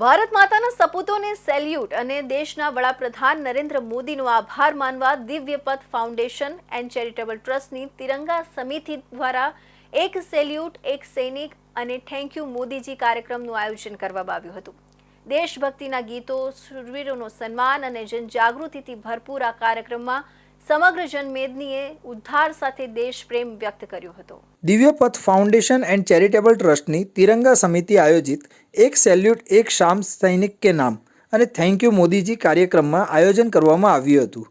ભારત માતાના સપૂતોને સેલ્યુટ અને દેશના વડાપ્રધાન નરેન્દ્ર મોદીનો આભાર માનવા દિવ્યપથ ફાઉન્ડેશન એન્ડ ચેરિટેબલ ટ્રસ્ટની તિરંગા સમિતિ દ્વારા એક સેલ્યુટ, એક સૈનિક અને થેન્ક યુ મોદીજી કાર્યક્રમનું આયોજન કરવામાં આવ્યું હતું. દેશભક્તિના ગીતો શૂરવીરોનો સન્માન અને જનજાગૃતિથી ભરપૂર આ કાર્યક્રમમાં સમગ્ર જનમેદનીએ ઉદ્ધાર સાથે દેશ પ્રેમ વ્યક્ત કર્યો હતો. દિવ્યપથ ફાઉન્ડેશન એન્ડ ચેરિટેબલ ટ્રસ્ટની તિરંગા સમિતિ આયોજિત એક સેલ્યુટ એક શામ સૈનિક કે નામ અને થેન્ક યુ મોદીજી કાર્યક્રમમાં આયોજન કરવામાં આવ્યું હતું.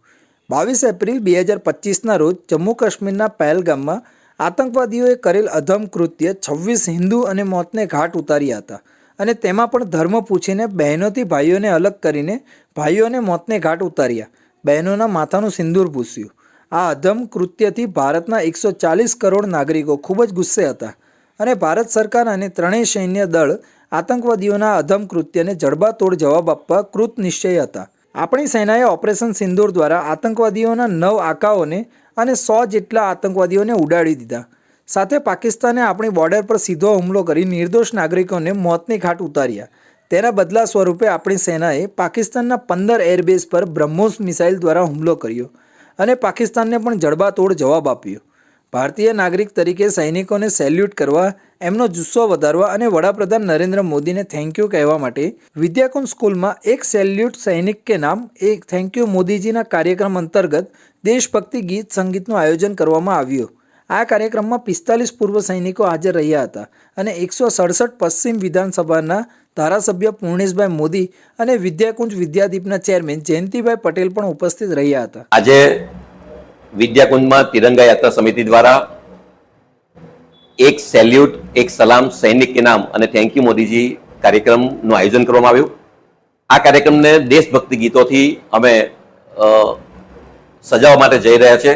બાવીસ એપ્રિલ બે હજાર પચીસના રોજ જમ્મુ કાશ્મીરના પહેલગામમાં આતંકવાદીઓએ કરેલ અધમ કૃત્ય છવ્વીસ હિન્દુ અને મોતને ઘાટ ઉતાર્યા હતા અને તેમાં પણ ધર્મ પૂછીને બહેનોથી ભાઈઓને અલગ કરીને ભાઈઓને મોતને ઘાટ ઉતાર્યા. બહેનોના માથાનું સિંદૂર પૂસ્યું. આ અધમ કૃત્યથી ભારતના એકસો ચાલીસ કરોડ નાગરિકો ખૂબ જ ગુસ્સે હતા અને ભારત સરકાર અને ત્રણેય સૈન્ય દળ આતંકવાદીઓના અધમ કૃત્યને જડબાતોડ જવાબ આપવા કૃત નિશ્ચય હતા. આપણી સેનાએ ઓપરેશન સિંદૂર દ્વારા આતંકવાદીઓના નવ આકાઓને અને સો જેટલા આતંકવાદીઓને ઉડાડી દીધા. સાથે પાકિસ્તાને આપણી બોર્ડર પર સીધો હુમલો કરી નિર્દોષ નાગરિકોને મોતની ઘાટ ઉતાર્યા. તેના બદલા સ્વરૂપે આપણી સેનાએ પાકિસ્તાનના પંદર એરબેઝ પર બ્રહ્મોસ મિસાઇલ દ્વારા હુમલો કર્યો અને પાકિસ્તાનને પણ જડબાતોડ જવાબ આપ્યો. ભારતીય નાગરિક તરીકે સૈનિકોને સેલ્યુટ કરવા, એમનો જુસ્સો વધારવા અને વડાપ્રધાન નરેન્દ્ર મોદીને થેન્ક યુ કહેવા માટે વિદ્યાકુંજ સ્કૂલમાં એક સેલ્યુટ સૈનિક કે નામ, એક થેન્ક યુ મોદીજીના કાર્યક્રમ અંતર્ગત દેશભક્તિ ગીત સંગીતનું આયોજન કરવામાં આવ્યું. આ કાર્યક્રમમાં પિસ્તાલીસ પૂર્વ સૈનિકો હાજર રહ્યા હતા અને એકસો સડસઠ પશ્ચિમ વિધાનસભાના ધારાસભ્ય પૂર્ણેશભાઈ મોદી અને વિદ્યાકુંજ વિદ્યાદીપના ચેરમેન જયંતિભાઈ પટેલ પણ ઉપસ્થિત રહ્યા હતા. આજે વિદ્યાકુંજમાં તિરંગા યાત્રા સમિતિ દ્વારા એક સેલ્યુટ, એક સલામ સૈનિક કે નામ અને થેન્ક યુ મોદીજી કાર્યક્રમનું આયોજન કરવામાં આવ્યું. આ કાર્યક્રમને દેશભક્તિ ગીતોથી અમે સજાવવા માટે જઈ રહ્યા છે.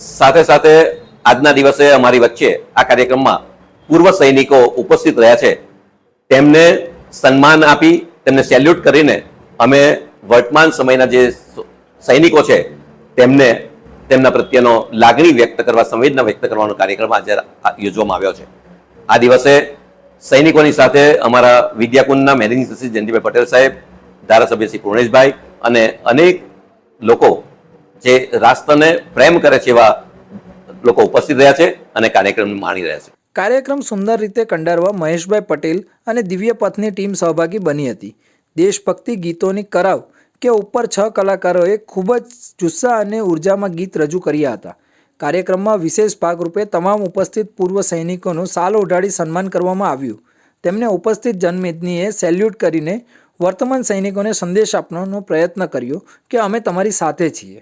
સાથે સાથે આજના દિવસે અમારી વચ્ચે આ કાર્યક્રમમાં પૂર્વ સૈનિકો ઉપસ્થિત રહ્યા છે. તેમને સન્માન આપી તેમને સેલ્યુટ કરીને અમે વર્તમાન સમયના જે સૈનિકો છે, તેમને, તેમના પ્રત્યેનો લાગણી વ્યક્ત કરવા, સંવેદના વ્યક્ત કરવાનો કાર્યક્રમ આજે યોજવામાં આવ્યો છે. આ દિવસે સૈનિકોની સાથે અમારા વિદ્યાકુંજના મેનેજિંગ સચિવ જયંતિભાઈ પટેલ સાહેબ, ધારાસભ્ય શ્રી પૂર્ણેશભાઈ અને અનેક લોકો જે રાષ્ટ્રને પ્રેમ કરે છે એવા લોકો ઉપસ્થિત રહ્યા છે અને કાર્યક્રમ માણી રહ્યા છે. કાર્યક્રમ સુંદર રીતે કંડારવા મહેશભાઈ પટેલ અને દિવ્ય પથની ટીમ સહભાગી બની હતી. દેશભક્તિ ગીતોની કરાવ કે ઉપર છ કલાકારોએ ખૂબ જ જુસ્સા અને ઉર્જામાં ગીત રજૂ કર્યા હતા. કાર્યક્રમમાં વિશેષ ભાગરૂપે તમામ ઉપસ્થિત પૂર્વ સૈનિકોનું સાલ ઉઢાડી સન્માન કરવામાં આવ્યું. તેમને ઉપસ્થિત જનમેદનીએ સેલ્યુટ કરીને વર્તમાન સૈનિકોને સંદેશ આપવાનો પ્રયત્ન કર્યો કે અમે તમારી સાથે છીએ.